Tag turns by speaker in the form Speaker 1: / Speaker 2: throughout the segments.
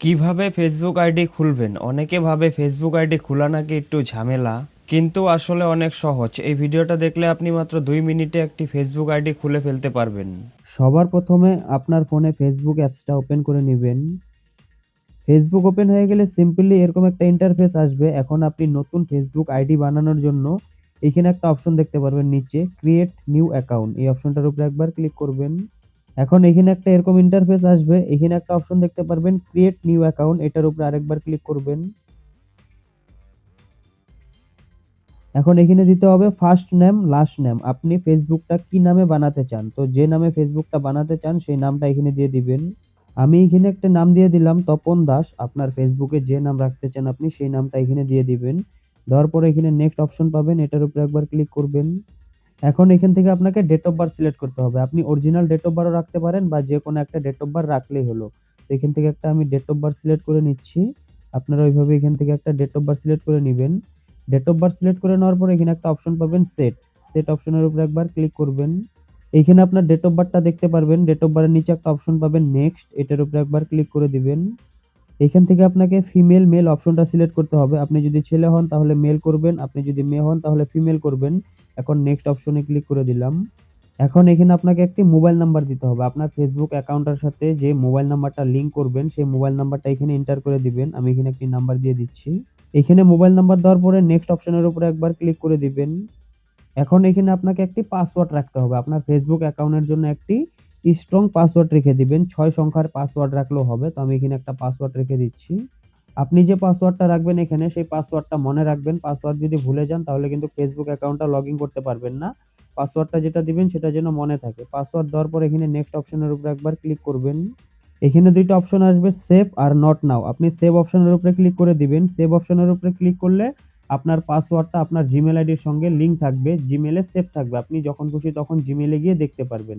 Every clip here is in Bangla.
Speaker 1: কীভাবে ফেসবুক আইডি খুলবেন? অনেকে ভাবে ফেসবুক আইডি খোলা নাকি একটু ঝামেলা, কিন্তু আসলে অনেক সহজ। এই ভিডিওটা দেখলে আপনি মাত্র দুই মিনিটে একটি ফেসবুক আইডি খুলে ফেলতে পারবেন। সবার প্রথমে আপনার ফোনে ফেসবুক অ্যাপসটা ওপেন করে নেবেন। ফেসবুক ওপেন হয়ে গেলে সিম্পলি এরকম একটা ইন্টারফেস আসবে। এখন আপনি নতুন ফেসবুক আইডি বানানোর জন্য এখানে একটা অপশন দেখতে পারবেন নিচে ক্রিয়েট নিউ অ্যাকাউন্ট এই অপশনটার উপরে একবার ক্লিক করবেন। এখন এখানে একটা এরকম ইন্টারফেস আসবে। এখানে একটা অপশন দেখতে পারবেন ক্রিয়েট নিউ অ্যাকাউন্ট এটার উপরে আরেকবার ক্লিক করবেন। এখন এখানে দিতে হবে ফার্স্ট নেম লাস্ট নেম আপনি ফেসবুকটা কি নামে বানাতে চান? তো যে নামে ফেসবুকটা বানাতে চান, সেই নামটা এখানে দিয়ে দিবেন। আমি এখানে একটা নাম দিয়ে দিলাম, তপন দাস। আপনার ফেসবুকে যে নাম রাখতে চান আপনি, সেই নামটা এখানে দিয়ে দিবেন। দেওয়ার পরে এখানে নেক্সট অপশন পাবেন, এটার উপরে একবার ক্লিক করবেন। এখন এখান থেকে আপনাকে ডেট অফ বার্থ সিলেক্ট করতে হবে। আপনি অরিজিনাল ডেট অফ বার্থও রাখতে পারেন বা যে কোনো একটা ডেট অফ বার্থ রাখলেই হলো। তো এখান থেকে একটা আমি ডেট অফ বার্থ সিলেক্ট করে নিচ্ছি। আপনারা ওইভাবে এখান থেকে একটা ডেট অফ বার্থ সিলেক্ট করে নেবেন। ডেট অফ বার্থ সিলেক্ট করে নেওয়ার পর এখানে একটা অপশন পাবেন সেট সেট অপশনের উপর একবার ক্লিক করবেন। এইখানে আপনার ডেট অফ বার্থটা দেখতে পারবেন। ডেট অফ বার্থের নিচে একটা অপশন পাবেন নেক্সট এটার উপরে একবার ক্লিক করে দিবেন। এখান থেকে আপনাকে ফিমেল মেল অপশনটা সিলেক্ট করতে হবে। আপনি যদি ছেলে হন তাহলে মেল করবেন। আপনি যদি মেয়ে হন তাহলে ফিমেল করবেন। এখন নেক্সট অপশনে ক্লিক করে দিলাম। এখন এখানে আপনাকে একটি মোবাইল নাম্বার দিতে হবে। আপনার ফেসবুক অ্যাকাউন্টের সাথে যে মোবাইল নাম্বারটা লিঙ্ক করবেন, সেই মোবাইল নাম্বারটা এখানে এন্টার করে দিবেন। আমি এখানে একটি নাম্বার দিয়ে দিচ্ছি। এখানে মোবাইল নাম্বার দেওয়ার পরে নেক্সট অপশনের উপরে একবার ক্লিক করে দিবেন। এখন এখানে আপনাকে একটি পাসওয়ার্ড রাখতে হবে। আপনার ফেসবুক অ্যাকাউন্টের জন্য একটি স্ট্রং পাসওয়ার্ড রেখে দিবেন। ছয় সংখ্যার পাসওয়ার্ড রাখলেও হবে। তো আমি এখানে একটা পাসওয়ার্ড রেখে দিচ্ছি। আপনি যে পাসওয়ার্ডটা রাখবেন এখানে, সেই পাসওয়ার্ডটা মনে রাখবেন। পাসওয়ার্ড যদি ভুলে যান, তাহলে কিন্তু ফেসবুক অ্যাকাউন্টটা লগ ইন করতে পারবেন না। পাসওয়ার্ডটা যেটা দিবেন, সেটা যেন মনে থাকে। পাসওয়ার্ড দেওয়ার পর এখানে নেক্সট অপশনের উপরে একবার ক্লিক করবেন। এখানে দুইটা অপশন আসবে সেভ আর নট নাও আপনি সেভ অপশনের উপরে ক্লিক করে দিবেন। সেভ অপশনের উপরে ক্লিক করলে আপনার পাসওয়ার্ডটা আপনার জিমেল আইডির সঙ্গে লিংক থাকবে। জিমেলে সেভ থাকবে। আপনি যখন খুশি তখন জিমেলে গিয়ে দেখতে পারবেন।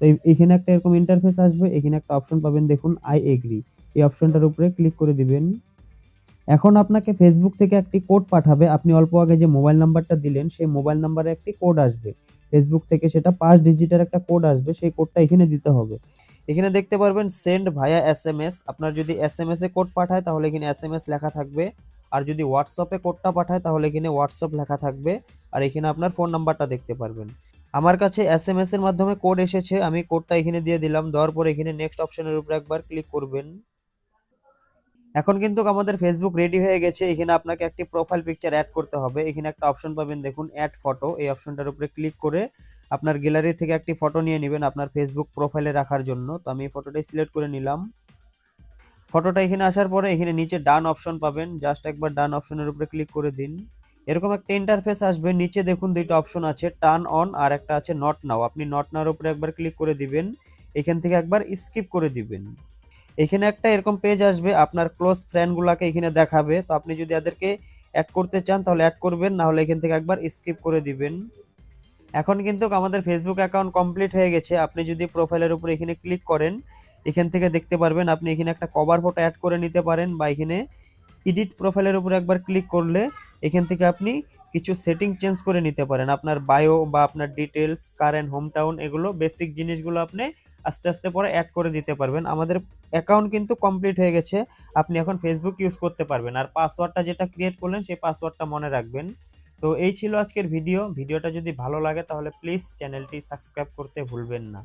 Speaker 1: তো এখানে একটা এরকম ইন্টারফেস আসবে। এখানে একটা অপশন পাবেন, দেখুন আই এগ্রি এই অপশনটার উপরে ক্লিক করে দিবেন। এখন আপনাকে ফেসবুক থেকে একটি কোড পাঠাবে। আপনি অল্প আগে যে মোবাইল নাম্বারটা দিলেন, সেই মোবাইল নাম্বারে একটি কোড আসবে। ফেসবুক থেকে সেটা পাঁচ ডিজিটের একটা কোড আসবে, সেই কোডটা এখানে দিতে হবে। এখানে দেখতে পারবেন send via S M S আপনার যদি এস এম এস এ কোড পাঠায়, তাহলে এখানে এস এম এস লেখা থাকবে। আর যদি হোয়াটসঅ্যাপে কোডটা পাঠায়, তাহলে এখানে হোয়াটসঅ্যাপ লেখা থাকবে। আর এখানে আপনার ফোন নাম্বারটা দেখতে পারবেন। আমার কাছে এস এম এস এর মাধ্যমে কোড এসেছে। আমি কোডটা এখানে দিয়ে দিলাম। দেওয়ার পর এখানে নেক্সট অপশনের উপরে একবার ক্লিক করবেন। এখন কিন্তু আমাদের ফেসবুক রেডি হয়ে গেছে। এখানে আপনাকে একটি প্রোফাইল পিকচার অ্যাড করতে হবে। এখানে একটা অপশন পাবেন, দেখুন অ্যাড ফটো এই অপশনটার উপরে ক্লিক করে আপনার গ্যালারি থেকে একটি ফটো নিয়ে নেবেন আপনার ফেসবুক প্রোফাইলে রাখার জন্য। তো আমি এই ফটোটাই সিলেক্ট করে নিলাম। ফটোটা এখানে আসার পরে এখানে নিচে ডান অপশন পাবেন। জাস্ট একবার ডান অপশনের উপরে ক্লিক করে দিন। এরকম একটা ইন্টারফেস আসবে। নিচে দেখুন দুইটা অপশন আছে টার্ন অন আর একটা আছে নট নাও আপনি নট নাওর উপরে একবার ক্লিক করে দিবেন। এখান থেকে একবার স্কিপ করে দিবেন। এখানে একটা এরকম পেজ আসবে, আপনার ক্লোজ ফ্রেন্ডগুলোকে এখানে দেখাবে। তো আপনি যদি এদেরকে অ্যাড করতে চান, তাহলে অ্যাড করবেন, না হলে এখান থেকে একবার স্কিপ করে দিবেন। এখন কিন্তু আমাদের ফেসবুক অ্যাকাউন্ট কমপ্লিট হয়ে গেছে। আপনি যদি প্রোফাইলের উপর এখানে ক্লিক করেন, এখান থেকে দেখতে পারবেন আপনি এখানে একটা কভার ফটো অ্যাড করে নিতে পারেন বা এখানে এডিট প্রোফাইলের উপর একবার ক্লিক করলে এখান থেকে আপনি কিছু সেটিং চেঞ্জ করে নিতে পারেন। আপনার বায়ো বা আপনার ডিটেলস কারেন্ট হোম টাউন এগুলো বেসিক জিনিসগুলো আপনি আস্তে আস্তে পরে অ্যাড করে দিতে পারবেন। আমাদের অ্যাকাউন্ট কিন্তু কমপ্লিট হয়ে গেছে। আপনি এখন ফেসবুক ইউজ করতে পারবেন। আর পাসওয়ার্ডটা যেটা ক্রিয়েট করলেন, সেই পাসওয়ার্ডটা মনে রাখবেন। তো এই ছিল আজকের ভিডিও ভিডিওটা যদি ভালো লাগে, তাহলে প্লিজ চ্যানেলটি সাবস্ক্রাইব করতে ভুলবেন না।